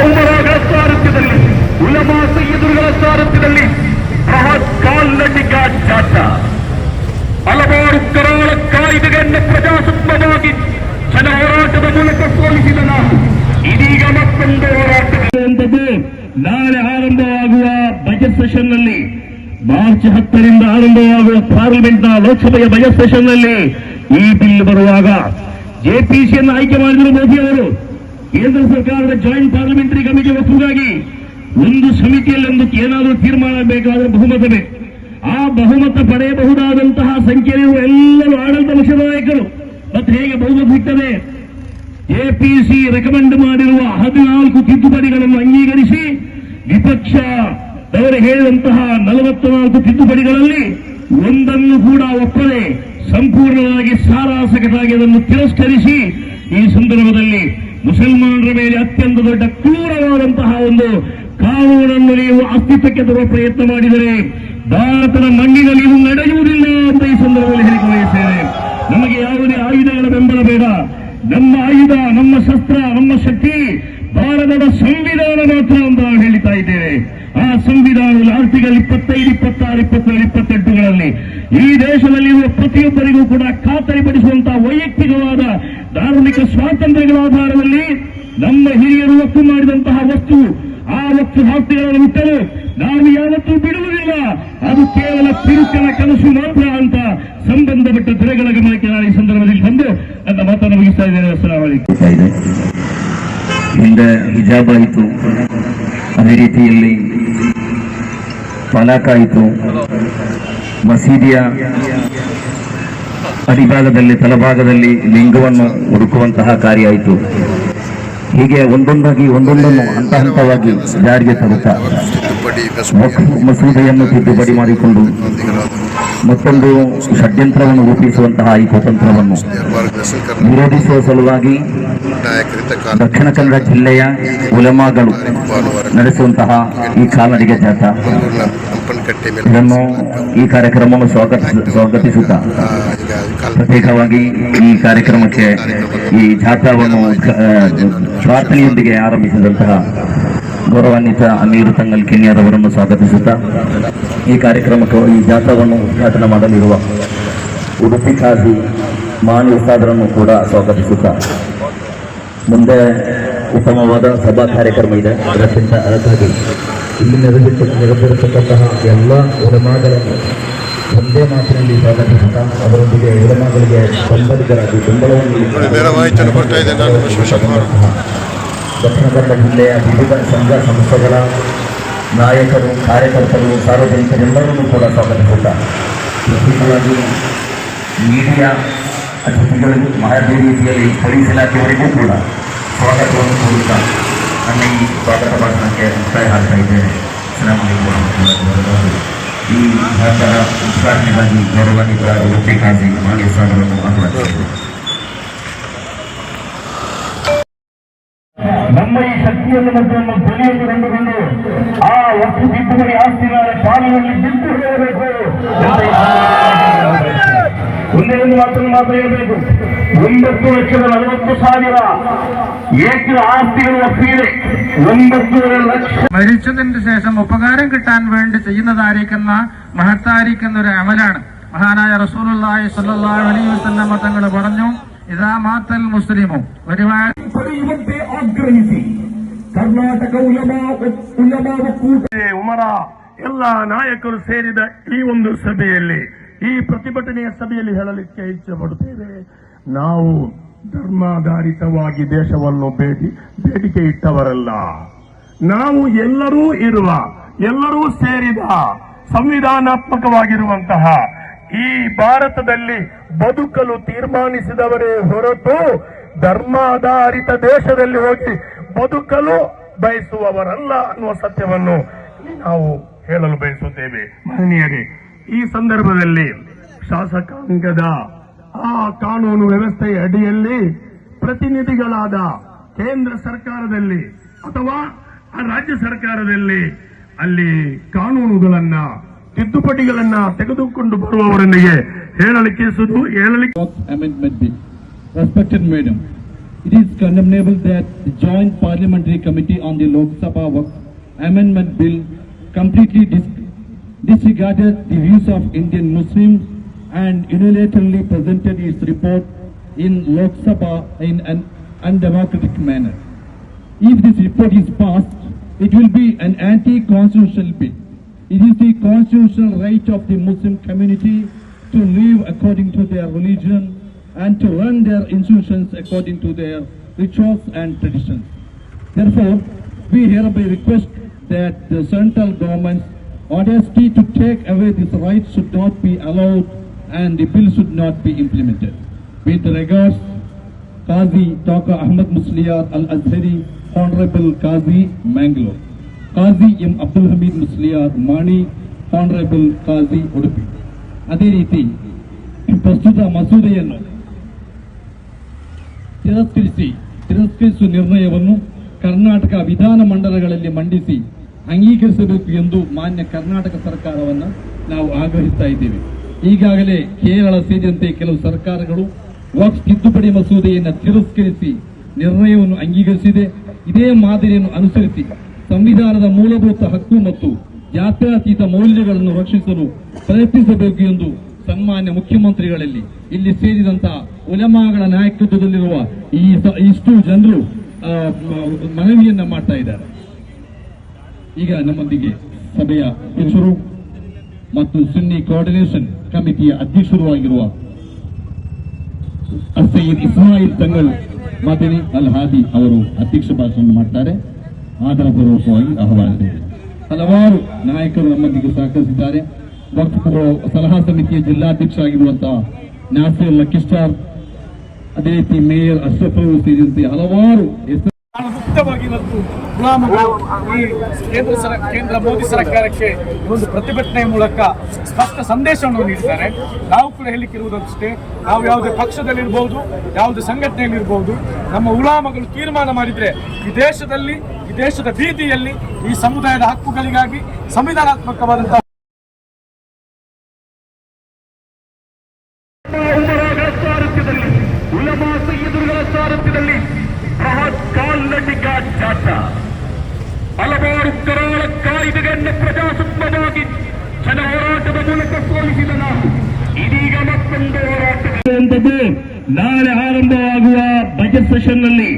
ಉಮರಾಗಳ ಸಾರಥ್ಯದಲ್ಲಿ ಉಲಮಾ ಸೈಯದುಗಳ ಸಾರಥ್ಯದಲ್ಲಿ ಬೃಹತ್ ಕಾಲ್ನಡಿಗ ಜಾಥಾ ಹಲವಾರು ಕರಾಳ ಕಾಯ್ದೆಗಳನ್ನು ಪ್ರಜಾಸತ್ಮವಾಗಿ ಜನ ಹೋರಾಟದ ಮೂಲಕ ಸೋಲಿಸಿದ ನಾವು ಇದೀಗ ಮತ್ತೊಂದು ಹೋರಾಟದ್ದು ನಾಳೆ ಆರಂಭವಾಗುವ ಬಜೆಟ್ ಸೆಷನ್ನಲ್ಲಿ ಮಾರ್ಚ್ ಹತ್ತರಿಂದ ಆರಂಭವಾಗುವ ಪಾರ್ಲಿಮೆಂಟ್ನ ಲೋಕಸಭೆಯ ಬಜೆಟ್ ಸೆಷನ್ನಲ್ಲಿ ಈ ಬಿಲ್ ಬರುವಾಗ ಜೆಪಿಸಿಯನ್ನು ಆಯ್ಕೆ ಮಾಡಿದರು ಮೋದಿ ಅವರು ಕೇಂದ್ರ ಸರ್ಕಾರದ ಜಾಯಿಂಟ್ ಪಾರ್ಲಿಮೆಂಟರಿ ಕಮಿಟಿ ಒಪ್ಪುಗಾಗಿ ಒಂದು ಸಮಿತಿಯಲ್ಲಿ ಒಂದು ಏನಾದರೂ ತೀರ್ಮಾನ ಬೇಕಾದರೆ ಬಹುಮತವೇ. ಆ ಬಹುಮತ ಪಡೆಯಬಹುದಾದಂತಹ ಸಂಖ್ಯೆಯಲ್ಲಿರುವ ಎಲ್ಲರೂ ಆಡಳಿತ ಪಕ್ಷದ ನಾಯಕರು. ಮತ್ತೆ ಹೇಗೆ ಬಹುಮತ ಸಿಗ್ತದೆ? ಎಪಿಸಿ ರೆಕಮೆಂಡ್ ಮಾಡಿರುವ ಹದಿನಾಲ್ಕು ತಿದ್ದುಪಡಿಗಳನ್ನು ಅಂಗೀಕರಿಸಿ ವಿಪಕ್ಷ ಅವರು ಹೇಳಿದಂತಹ ನಲವತ್ನಾಲ್ಕು ತಿದ್ದುಪಡಿಗಳಲ್ಲಿ ಒಂದನ್ನು ಕೂಡ ಒಪ್ಪದೆ ಸಂಪೂರ್ಣವಾಗಿ ಸಾರಾಸಕಟಾಗಿ ಅದನ್ನು ತಿರಸ್ಕರಿಸಿ ಈ ಸಂದರ್ಭದಲ್ಲಿ ಮುಸಲ್ಮಾನರ ಮೇಲೆ ಅತ್ಯಂತ ದೊಡ್ಡ ಕ್ರೂರವಾದಂತಹ ಒಂದು ಕಾನೂನನ್ನು ನೀವು ಅಸ್ತಿತ್ವಕ್ಕೆ ತರುವ ಪ್ರಯತ್ನ ಮಾಡಿದರೆ ಭಾರತದ ಮಣ್ಣಿನಲ್ಲಿ ಇದು ನಡೆಯುವುದಿಲ್ಲ ಅಂತ ಈ ಸಂದರ್ಭದಲ್ಲಿ ಹೇಳಿಕೆ ಬಯಸ್ತೇನೆ ನಮಗೆ ಯಾವುದೇ ಆಯುಧಗಳ ಬೆಂಬಲ ಬೇಡ. ನಮ್ಮ ಆಯುಧ, ನಮ್ಮ ಶಸ್ತ್ರ, ನಮ್ಮ ಶಕ್ತಿ ಭಾರತದ ಸಂವಿಧಾನ ಮಾತ್ರ ಅಂತ ಹೇಳ್ತಾ ಇದ್ದೇವೆ ಆ ಸಂವಿಧಾನ ಆರ್ಟಿಕಲ್ ಇಪ್ಪತ್ತೈದು, ಇಪ್ಪತ್ತಾರು, ಇಪ್ಪತ್ತೇಳು, ಇಪ್ಪತ್ತೆಂಟುಗಳಲ್ಲಿ ಈ ದೇಶದಲ್ಲಿರುವ ಪ್ರತಿಯೊಬ್ಬರಿಗೂ ಕೂಡ ಖಾತರಿಪಡಿಸುವಂತಹ ವೈಯಕ್ತಿಕವಾದ ಧಾರ್ಮಿಕ ಸ್ವಾತಂತ್ರ್ಯಗಳ ಆಧಾರದಲ್ಲಿ ನಮ್ಮ ಹಿರಿಯರು ಒತ್ತು ಮಾಡಿದಂತಹ ವಸ್ತು, ಆ ವಸ್ತು ಹಾಕ್ತಿಗಳನ್ನು ಬಿಟ್ಟರೆ ನಾವು ಯಾವತ್ತೂ ಬಿಡುವುದಿಲ್ಲ. ಅದು ಕೇವಲ ತಿರುಕನ ಕನಸು ಮಾತ್ರ ಅಂತ ಸಂಬಂಧಪಟ್ಟ ದೊರೆಗಳ ಗಮನಕ್ಕೆ ನಾನು ಈ ಸಂದರ್ಭದಲ್ಲಿ ಬಂದು ನನ್ನ ಮಾತನ್ನು ಮುಗಿಸ್ತಾ ಇದ್ದೇನೆ. ಹಿಂದೆ ಹಿಜಾಬ್ ಆಯಿತು. ಅದೇ ರೀತಿಯಲ್ಲಿ ತಲಾಕ್ ಆಯಿತು. ಮಸೀದಿಯ ಅಡಿಭಾಗದಲ್ಲಿ, ತಲಭಾಗದಲ್ಲಿ ಲಿಂಗವನ್ನು ಹುಡುಕುವಂತಹ ಕಾರ್ಯ ಆಯಿತು. ಹೀಗೆ ಒಂದೊಂದಾಗಿ ಒಂದೊಂದನ್ನು ಹಂತ ಹಂತವಾಗಿ ಜಾರಿಗೆ ತರುತ್ತಾ ಮಸೂದೆಯನ್ನು ತಿದ್ದುಪಡಿ ಮಾಡಿಕೊಂಡು ಮತ್ತೊಂದು ಷಡ್ಯಂತ್ರವನ್ನು ರೂಪಿಸುವಂತಹ ಈ ಕುತಂತ್ರವನ್ನು ವಿರೋಧಿಸುವ ಸಲುವಾಗಿ ದಕ್ಷಿಣ ಕನ್ನಡ ಜಿಲ್ಲೆಯ ಉಲಮಾಗಳು ನಡೆಸುವಂತಹ ಈ ಕಾಲ್ನಡಿಗೆ ಜಾಥಾ ಕಂಪನಕಟ್ಟೆ ಮೇಲೆ ಇದನ್ನು ಈ ಕಾರ್ಯಕ್ರಮವನ್ನು ಸ್ವಾಗತ ಸ್ವಾಗತಿಸುತ್ತಾ ಪ್ರತ್ಯೇಕವಾಗಿ ಈ ಕಾರ್ಯಕ್ರಮಕ್ಕೆ ಈ ಜಾಥಾವನ್ನು ಪ್ರಾರ್ಥನೆಯೊಂದಿಗೆ ಆರಂಭಿಸಿದಂತಹ ಗೌರವಾನ್ವಿತ ಅಮೀರ್ ತಂಗಲ್ ಕೆನ್ಯಾರವರನ್ನು ಸ್ವಾಗತಿಸುತ್ತಾ ಈ ಕಾರ್ಯಕ್ರಮಕ್ಕೆ ಈ ಜಾಥಾವನ್ನು ಉದ್ಘಾಟನೆ ಮಾಡಲಿರುವ ಉಡುಪಿ ಖಾಸಿ ಮಾನ್ ಉಸ್ತಾದರನ್ನು ಕೂಡ ಸ್ವಾಗತಿಸುತ್ತಾ. ಮುಂದೆ ಉತ್ತಮವಾದ ಸಭಾ ಕಾರ್ಯಕ್ರಮ ಇದೆ. ಅದಕ್ಕಿಂತ ಅದಕ್ಕಾಗಿ ಇಲ್ಲಿ ನೆರೆದಿಟ್ಟು ನೆರೆದಿರತಕ್ಕಂತಹ ಎಲ್ಲ ಉಲಮಾಗಳನ್ನು ಒಂದೇ ಮಾತಿನಲ್ಲಿ ಸ್ವಾಗತಿಸುತ್ತಾ ಅದರೊಂದಿಗೆ ಉಲಮಾಗಳಿಗೆ ಬೆಂಬಲಿಗರಾಗಿ ಬೆಂಬಲವನ್ನು ದಕ್ಷಿಣ ಕನ್ನಡ ಜಿಲ್ಲೆಯ ವಿವಿಧ ಸಂಘ ಸಂಸ್ಥೆಗಳ ನಾಯಕರು ಕಾರ್ಯಕರ್ತರು ಸಾರ್ವಜನಿಕರೆಲ್ಲರನ್ನೂ ಕೂಡ ಸ್ವಾಗತಿಸುತ್ತಾ ಪ್ರತ್ಯೇಕವಾಗಿ ಮೀಡಿಯಾ ಅತಿಥಿಗಳಿಗೂ ಅದೇ ರೀತಿಯಲ್ಲಿ ಪೊಲೀಸ್ ಇಲಾಖೆಯವರಿಗೂ ಕೂಡ ಸ್ವಾಗತವನ್ನು ಕೋರುತ್ತಾ ನನ್ನ ಈ ಸ್ವಾಗತ ಭಾಷಣಕ್ಕೆ ಮುಕ್ತಾಯ ಹಾಕ್ತಾ ಇದ್ದೇನೆ ಸಲಾಮ್ ಅಲೈಕುಂ ವರಹಮತುಲ್ಲಾಹಿ ವಬರಕಾತುಹು. ಈ ಭಾಷಣ ಉದ್ಘಾಟನೆಗಾಗಿ ಗೌರವಾನ್ವಿತ ಉಡುಪಿ ಖಾಸಿ ಮಾನ್ಯ ಸಾಗರನ್ನು ಆಹ್ವಾನಿಸಿದ್ದೇನೆ ನಮ್ಮ ಈ ಶಕ್ತಿಯನ್ನು ಮತ್ತು ನಮ್ಮ ಧ್ವನಿಯನ್ನು ಕಂಡುಕೊಂಡು ಆ ವಸ್ತು ತಿದ್ದುಪಡಿ ಆಸ್ತಿಗಳ ಪಾಲಿನಲ್ಲಿ ಬಿಟ್ಟು ಹೋಗಬೇಕು ಅಂತ ಈ ಸಂದರ್ಭದಲ್ಲಿ ಒಂದೇ ಒಂದು ಮಾತನ್ನು ಮಾತ್ರ ಹೇಳಬೇಕು ಒಂಬತ್ತು ಲಕ್ಷದ ನಲವತ್ತು ಸಾವಿರ ಏಕರ ಆಸ್ತಿಗಳು ಒಪ್ಪಿದೆ ಒಂಬತ್ತೂವರೆ ಲಕ್ಷ മരിച്ചതിന് ശേഷം ഉപകാരം കിട്ടാൻ വേണ്ടി ചെയ്യുന്നതായിരിക്കുന്ന മഹത്തായിരിക്കുന്ന ഒരു അമലാണ് മഹാനായ റസൂലുള്ളാഹി സ്വല്ലല്ലാഹു അലൈഹി വസല്ലമ തങ്ങൾ പറഞ്ഞു ഇതാ മാത്തൽ മുസ്ലിമു ഒരുപാട് ಪಡೆಯುವಂತೆ ಆಗ್ರಹಿಸಿ ಕರ್ನಾಟಕ ಉಲಮಾ ಉಲಮಾ ಒಕ್ಕೂಟ ಉಮರ ಎಲ್ಲ ನಾಯಕರು ಸೇರಿದ ಈ ಒಂದು ಸಭೆಯಲ್ಲಿ ಈ ಪ್ರತಿಭಟನೆಯ ಸಭೆಯಲ್ಲಿ ಹೇಳಲಿಕ್ಕೆ ಇಚ್ಛೆ ಪಡುತ್ತೇವೆ. ನಾವು ಧರ್ಮಾಧಾರಿತವಾಗಿ ದೇಶವನ್ನು ಬೇಡಿ ಬೇಡಿಕೆ ಇಟ್ಟವರಲ್ಲ. ನಾವು ಎಲ್ಲರೂ ಇರುವ, ಎಲ್ಲರೂ ಸೇರಿದ ಸಂವಿಧಾನಾತ್ಮಕವಾಗಿರುವಂತಹ ಈ ಭಾರತದಲ್ಲಿ ಬದುಕಲು ತೀರ್ಮಾನಿಸಿದವರೇ ಹೊರತು ಧರ್ಮಾಧಾರಿತ ದೇಶದಲ್ಲಿ ಹೋಗಿ ಬದುಕಲು ಬಯಸುವವರಲ್ಲ ಅನ್ನುವ ಸತ್ಯವನ್ನು ನಾವು ಹೇಳಲು ಬಯಸುತ್ತೇವೆ. ಮಹನೀಯರೇ ಈ ಸಂದರ್ಭದಲ್ಲಿ ಶಾಸಕಾಂಗದ ಆ ಕಾನೂನು ವ್ಯವಸ್ಥೆಯ ಅಡಿಯಲ್ಲಿ ಪ್ರತಿನಿಧಿಗಳಾದ ಕೇಂದ್ರ ಸರ್ಕಾರದಲ್ಲಿ ಅಥವಾ ಆ ರಾಜ್ಯ ಸರ್ಕಾರದಲ್ಲಿ ಅಲ್ಲಿ ಕಾನೂನುಗಳನ್ನ, ತಿದ್ದುಪಡಿಗಳನ್ನ ತೆಗೆದುಕೊಂಡು ಬರುವವರೊಂದಿಗೆ ಹೇಳಲಿಕ್ಕೆ ಸುದು ಹೇಳಲಿಕ್ಕೆ It is condemnable that the Joint Parliamentary Committee on the Lok Sabha Amendment Bill completely disregarded the views of Indian Muslims and unilaterally presented its report in Lok Sabha in an undemocratic manner. If this report is passed, it will be an anti-constitutional bill. It is the constitutional right of the Muslim community to live according to their religion and to run their institutions according to their rituals and traditions. Therefore, we hereby request that the central government's audacity to take away this right should not be allowed and the bill should not be implemented. With regards, Qazi Taka Ahmad Musliyar Al-Azhari, Honorable Qazi, Mangalore. Qazi M. Abdul Hamid Musliyar, Mani, Honorable Qazi, Udupi. ಅದೇ ರೀತಿ ಪ್ರಸ್ತುತ ಮಸೂದೆಯನ್ನು ತಿರಸ್ಕರಿಸಿ ತಿರಸ್ಕರಿಸುವ ನಿರ್ಣಯವನ್ನು ಕರ್ನಾಟಕ ವಿಧಾನ Mandisi, ಮಂಡಿಸಿ ಅಂಗೀಕರಿಸಬೇಕು ಎಂದು ಮಾನ್ಯ ಕರ್ನಾಟಕ ಸರ್ಕಾರವನ್ನು ನಾವು ಆಗ್ರಹಿಸ್ತಾ ಇದ್ದೇವೆ. ಈಗಾಗಲೇ ಕೇರಳ ಸೇರಿದಂತೆ ಕೆಲವು ಸರ್ಕಾರಗಳು ವಕ್ಫ್ ತಿದ್ದುಪಡಿ ಮಸೂದೆಯನ್ನು ತಿರಸ್ಕರಿಸಿ ನಿರ್ಣಯವನ್ನು ಅಂಗೀಕರಿಸಿದೆ. ಇದೇ ಮಾದರಿಯನ್ನು ಅನುಸರಿಸಿ ಸಂವಿಧಾನದ ಮೂಲಭೂತ ಹಕ್ಕು ಮತ್ತು ಜಾತ್ಯಾತೀತ ಮೌಲ್ಯಗಳನ್ನು ರಕ್ಷಿಸಲು ಪ್ರಯತ್ನಿಸಬೇಕು ಎಂದು ಸನ್ಮಾನ್ಯ ಮುಖ್ಯಮಂತ್ರಿಗಳಲ್ಲಿ ಇಲ್ಲಿ ಸೇರಿದಂತಹ ಉಲಮಾಗಳ ನಾಯಕತ್ವದಲ್ಲಿರುವ ಈ ಇಷ್ಟು ಜನರು ಮನವಿಯನ್ನ ಮಾಡ್ತಾ ಇದ್ದಾರೆ. ಈಗ ನಮ್ಮೊಂದಿಗೆ ಸಭೆಯ ಅಧ್ಯಕ್ಷರು ಮತ್ತು ಸುನ್ನಿ ಕೋಆರ್ಡಿನೇಷನ್ ಕಮಿಟಿಯ ಅಧ್ಯಕ್ಷರು ಆಗಿರುವ ಸೈಯದ್ ಇಸ್ಮಾಯಿಲ್ ತಂಗಳ್ ಮದನಿ ಅಲ್ ಹಾದಿ ಅವರು ಅಧ್ಯಕ್ಷ ಭಾಷಣ ಮಾಡ್ತಾರೆ. ಆಧಾರಪೂರ್ವಕವಾಗಿ ಆಹ್ವಾನಿಸಿದೆ ಹಲವಾರು ನಾಯಕರು ನಮ್ಮೊಂದಿಗೆ ಸಹಕರಿಸಿದ್ದಾರೆ. ಸಲಹಾ ಸಮಿತಿಯ ಜಿಲ್ಲಾಧ್ಯಕ್ಷ ಆಗಿರುವಂತಹ ನಾಸಿರ್ ಲಕ್ಕಿಸ್ಟಾರ್, ಅದೇ ರೀತಿ ಮೇಯರ್ ಅವರು ಸೇರಿದಂತೆ ಹಲವಾರು ಹೆಸರು ಮುಕ್ತವಾಗಿ ಇವತ್ತು ಈ ಕೇಂದ್ರ ಸರ, ಕೇಂದ್ರ ಮೋದಿ ಸರ್ಕಾರಕ್ಕೆ ಒಂದು ಪ್ರತಿಭಟನೆ ಮೂಲಕ ಸ್ಪಷ್ಟ ಸಂದೇಶವನ್ನು ನೀಡಿದ್ದಾರೆ. ನಾವು ಕೂಡ ಹೇಳಿಕ್ಕಿರುವುದಷ್ಟೇ, ನಾವು ಯಾವುದೇ ಪಕ್ಷದಲ್ಲಿರ್ಬೋದು, ಯಾವುದೇ ಸಂಘಟನೆಯಲ್ಲಿರ್ಬೋದು, ನಮ್ಮ ಉಲಾಮಗಳು ತೀರ್ಮಾನ ಮಾಡಿದ್ರೆ ಈ ದೇಶದಲ್ಲಿ, ಈ ದೇಶದ ಬೀದಿಯಲ್ಲಿ ಈ ಸಮುದಾಯದ ಹಕ್ಕುಗಳಿಗಾಗಿ ಸಂವಿಧಾನಾತ್ಮಕವಾದಂತಹ ಸಾರಥ್ಯದಲ್ಲಿ ಉಲಮಾ ಸೈಯದುಗಳ ಸಾರಥ್ಯದಲ್ಲಿ ಬೃಹತ್ ಕಾಲ್ನಡಿಗ ಜಾಥಾ ಹಲವಾರು ಕರಾಳ ಕಾಯ್ದೆಗಳನ್ನು ಪ್ರಜಾಸತ್ಮವಾಗಿ ಜನ ಹೋರಾಟದ ಮೂಲಕ ಸೋಲಿಸಿದ ನಾವು. ಇದೀಗ ಮತ್ತೊಂದು ಹೋರಾಟ ನಾಳೆ ಆರಂಭವಾಗುವ ಬಜೆಟ್ ಸೆಷನ್ನಲ್ಲಿ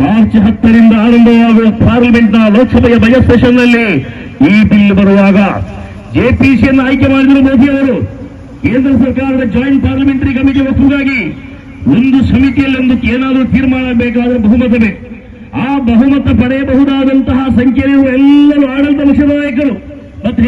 ಮಾರ್ಚ್ ಹತ್ತರಿಂದ ಆರಂಭವಾಗುವ ಪಾರ್ಲಿಮೆಂಟ್ನ ಲೋಕಸಭೆಯ ಬಜೆಟ್ ಸೆಷನ್ನಲ್ಲಿ ಈ ಬಿಲ್ ಬರುವಾಗ ಜೆಪಿಸಿಯನ್ನು ಆಯ್ಕೆ ಮಾಡಿದರು ಮೋದಿ ಅವರು. ಕೇಂದ್ರ ಸರ್ಕಾರದ ಜಾಯಿಂಟ್ ಪಾರ್ಲಿಮೆಂಟರಿ ಕಮಿಟಿ ಒಪ್ಪುಗಾಗಿ ಒಂದು ಸಮಿತಿಯಲ್ಲಿ ಒಂದು ಏನಾದರೂ ತೀರ್ಮಾನ ಬೇಕಾದರೂ ಬಹುಮತ ಬೇಕು ಆ ಬಹುಮತ ಪಡೆಯಬಹುದಾದಂತಹ ಸಂಖ್ಯೆಯಲ್ಲಿರುವ ಎಲ್ಲರೂ ಆಡಳಿತ ಪಕ್ಷದ ನಾಯಕರು ಮತ್ತೆ